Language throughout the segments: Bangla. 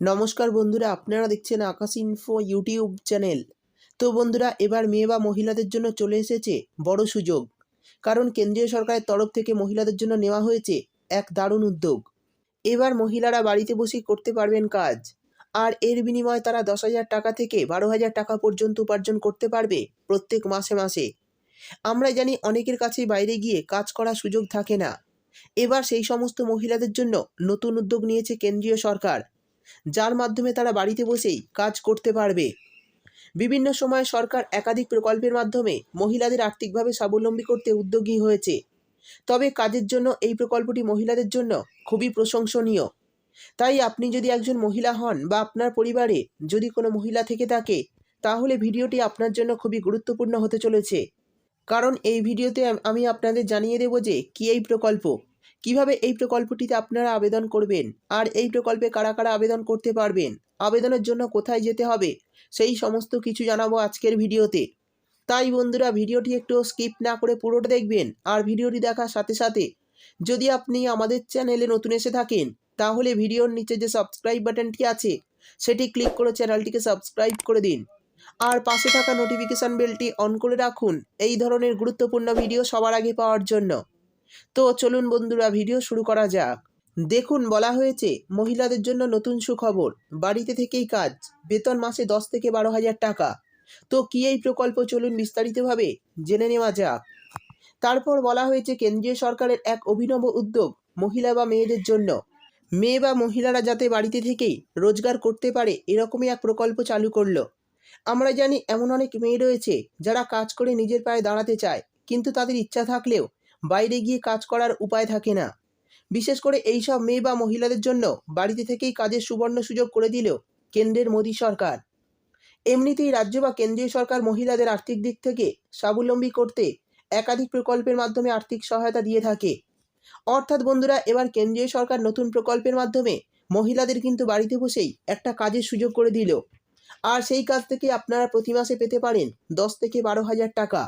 নমস্কার বন্ধুরা, আপনারা দেখছেন আকাশ ইনফো ইউটিউব চ্যানেল তো বন্ধুরা, এবার মেয়ে বা মহিলাদের জন্য চলে এসেছে বড় সুযোগ। কারণ কেন্দ্রীয় সরকারের তরফ থেকে মহিলাদের জন্য নেওয়া হয়েছে এক দারুণ উদ্যোগ। এবার মহিলারা বাড়িতে বসেই করতে পারবেন কাজ। আর এর বিনিময়ে তারা দশ হাজার টাকা থেকে বারো হাজার টাকা পর্যন্ত উপার্জন করতে পারবে প্রত্যেক মাসে মাসে। আমরা জানি অনেকের কাছেই বাইরে গিয়ে কাজ করার সুযোগ থাকে না। এবার সেই সমস্ত মহিলাদের জন্য নতুন উদ্যোগ নিয়েছে কেন্দ্রীয় সরকার। যার মাধ্যমে তারা বাড়িতে বসেই কাজ করতে পারবে। বিভিন্ন সময় সরকার একাধিক প্রকল্পের মাধ্যমে মহিলাদের আর্থিকভাবে স্বাবলম্বী করতে উদ্যোগী হয়েছে। তবে কাজের জন্য এই প্রকল্পটি মহিলাদের জন্য খুবই প্রশংসনীয়। তাই আপনি যদি একজন মহিলা হন বা আপনার পরিবারে যদি কোনো মহিলা থেকে থাকে, তাহলে ভিডিওটি আপনার জন্য খুবই গুরুত্বপূর্ণ হতে চলেছে। কারণ এই ভিডিওতে আমি আপনাদের জানিয়ে দেব যে কী এই প্রকল্প। কীভাবে এই প্রকল্পটিতে আপনারা আবেদন করবেন? আর এই প্রকল্পে কারা কারা আবেদন করতে পারবেন? আবেদনের জন্য কোথায় যেতে হবে? সেই সমস্ত কিছু জানাব আজকের ভিডিওতে। তাই বন্ধুরা, ভিডিওটি একটু স্কিপ না করে পুরোটা দেখবেন আর ভিডিওটি দেখার সাথে সাথে যদি আপনি আমাদের চ্যানেলে নতুন এসে থাকেন, তাহলে ভিডিওর নিচে যে সাবস্ক্রাইব বাটনটি আছে, সেটি ক্লিক করে চ্যানেলটিকে সাবস্ক্রাইব করে দিন। আর পাশে থাকা নোটিফিকেশান বেলটি অন করে রাখুন। এই ধরনের গুরুত্বপূর্ণ ভিডিও সবার আগে পাওয়ার জন্য। তো চলুন বন্ধুরা ভিডিও শুরু করা যাক। দেখুন, বলা হয়েছে, মহিলাদের জন্য নতুন সুখবর। বাড়িতে থেকেই কাজ। বেতন মাসে দশ থেকে বারো হাজার টাকা। তো কি এই প্রকল্প চলুন বিস্তারিতভাবে জেনে নেওয়া যাক। তারপর বলা হয়েছে, কেন্দ্রীয় সরকারের এক অভিনব উদ্যোগ, মহিলা বা মেয়েদের জন্য। মেয়ে বা মহিলারা যাতে বাড়িতে থেকেই রোজগার করতে পারে, এরকমই এক প্রকল্প চালু করল। আমরা জানি, এমন অনেক মেয়ে রয়েছে, যারা কাজ করে নিজের পায়ে দাঁড়াতে চায়, কিন্তু তাদের ইচ্ছা থাকলেও বাইরে গিয়ে কাজ করার উপায় থাকে না। বিশেষ করে এই সব মেয়ে বা মহিলাদের জন্য বাড়িতে থেকেই কাজের সুবর্ণ সুযোগ করে দিল কেন্দ্রের মোদী সরকার। এমনিতেই রাজ্য বা কেন্দ্রীয় সরকার মহিলাদের আর্থিক দিক থেকে স্বাবলম্বী করতে একাধিক প্রকল্পের মাধ্যমে আর্থিক সহায়তা দিয়ে থাকে। অর্থাৎ বন্ধুরা, এবার কেন্দ্রীয় সরকার নতুন প্রকল্পের মাধ্যমে মহিলাদের কিন্তু বাড়িতে বসেই একটা কাজের সুযোগ করে দিল। আর সেই কাজ থেকে আপনারা প্রতি মাসে পেতে পারেন দশ থেকে বারো হাজার টাকা।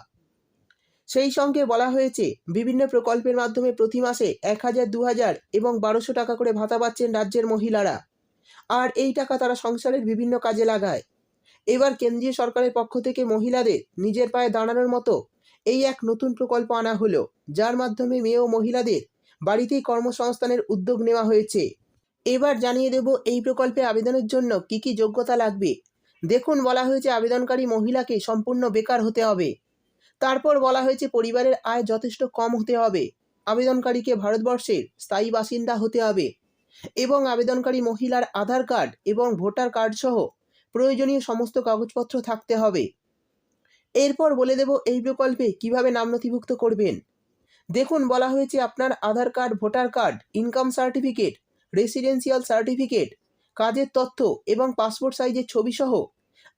সেই সঙ্গে বলা হয়েছে, বিভিন্ন প্রকল্পের মাধ্যমে প্রতি মাসে এক হাজার, দু হাজার এবং বারোশো টাকা করে ভাতা পাচ্ছেন রাজ্যের মহিলারা। আর এই টাকা তারা সংসারের বিভিন্ন কাজে লাগায়। এবার কেন্দ্রীয় সরকারের পক্ষ থেকে মহিলাদের নিজের পায়ে দাঁড়ানোর মতো এই এক নতুন প্রকল্প আনা হলো, যার মাধ্যমে মেয়ে ও মহিলাদের বাড়িতেই কর্মসংস্থানের উদ্যোগ নেওয়া হয়েছে। এবার জানিয়ে দেব, এই প্রকল্পে আবেদনের জন্য কি কি যোগ্যতা লাগবে? দেখুন, বলা হয়েছে আবেদনকারী মহিলাকে সম্পূর্ণ বেকার হতে হবে। তারপর বলা হয়েছে পরিবারের আয় যথেষ্ট কম হতে হবে। আবেদনকারীকে ভারতবর্ষের স্থায়ী বাসিন্দা হতে হবে এবং আবেদনকারী মহিলার আধার কার্ড এবং ভোটার কার্ড সহ প্রয়োজনীয় সমস্ত কাগজপত্র থাকতে হবে। এরপর বলে দেব এই প্রকল্পে কীভাবে নাম নথিভুক্ত করবেন। দেখুন, বলা হয়েছে আপনার Aadhaar card, voter card, income certificate, residential certificate, কাজের তথ্য এবং পাসপোর্ট সাইজের ছবি সহ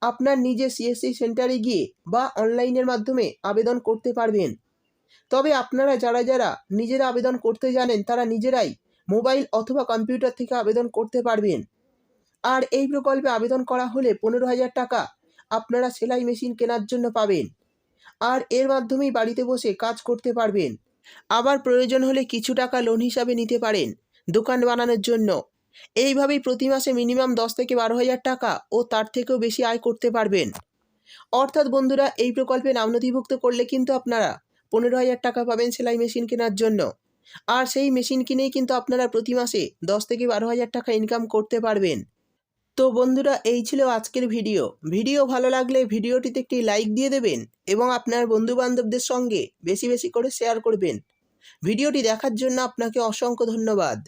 আপনার নিজের সিএসসি সেন্টারে গিয়ে বা অনলাইনের মাধ্যমে আবেদন করতে পারবেন। তবে আপনারা যারা যারা নিজেরা আবেদন করতে জানেন, তারা নিজেরাই মোবাইল অথবা কম্পিউটার থেকে আবেদন করতে পারবেন। আর এই প্রকল্পে আবেদন করা হলে পনেরো হাজার টাকা আপনারা সেলাই মেশিন কেনার জন্য পাবেন। আর এর মাধ্যমেই বাড়িতে বসে কাজ করতে পারবেন। আবার প্রয়োজন হলে কিছু টাকা লোন হিসাবে নিতে পারেন দোকান বানানোর জন্য। এইভাবেই প্রতি মাসে মিনিমাম দশ থেকে বারো হাজার টাকা ও তার থেকেও বেশি আয় করতে পারবেন। অর্থাৎ বন্ধুরা, এই প্রকল্পে নাম নথিভুক্ত করলে কিন্তু আপনারা পনেরো হাজার টাকা পাবেন সেলাই মেশিন কেনার জন্য। আর সেই মেশিন কিনেই কিন্তু আপনারা প্রতি মাসে দশ থেকে বারো হাজার টাকা ইনকাম করতে পারবেন। তো বন্ধুরা, এই ছিল আজকের ভিডিও। ভিডিও ভালো লাগলে ভিডিওটিতে একটি লাইক দিয়ে দেবেন এবং আপনার বন্ধু বান্ধবদের সঙ্গে বেশি বেশি করে শেয়ার করবেন। ভিডিওটি দেখার জন্য আপনাকে অসংখ্য ধন্যবাদ।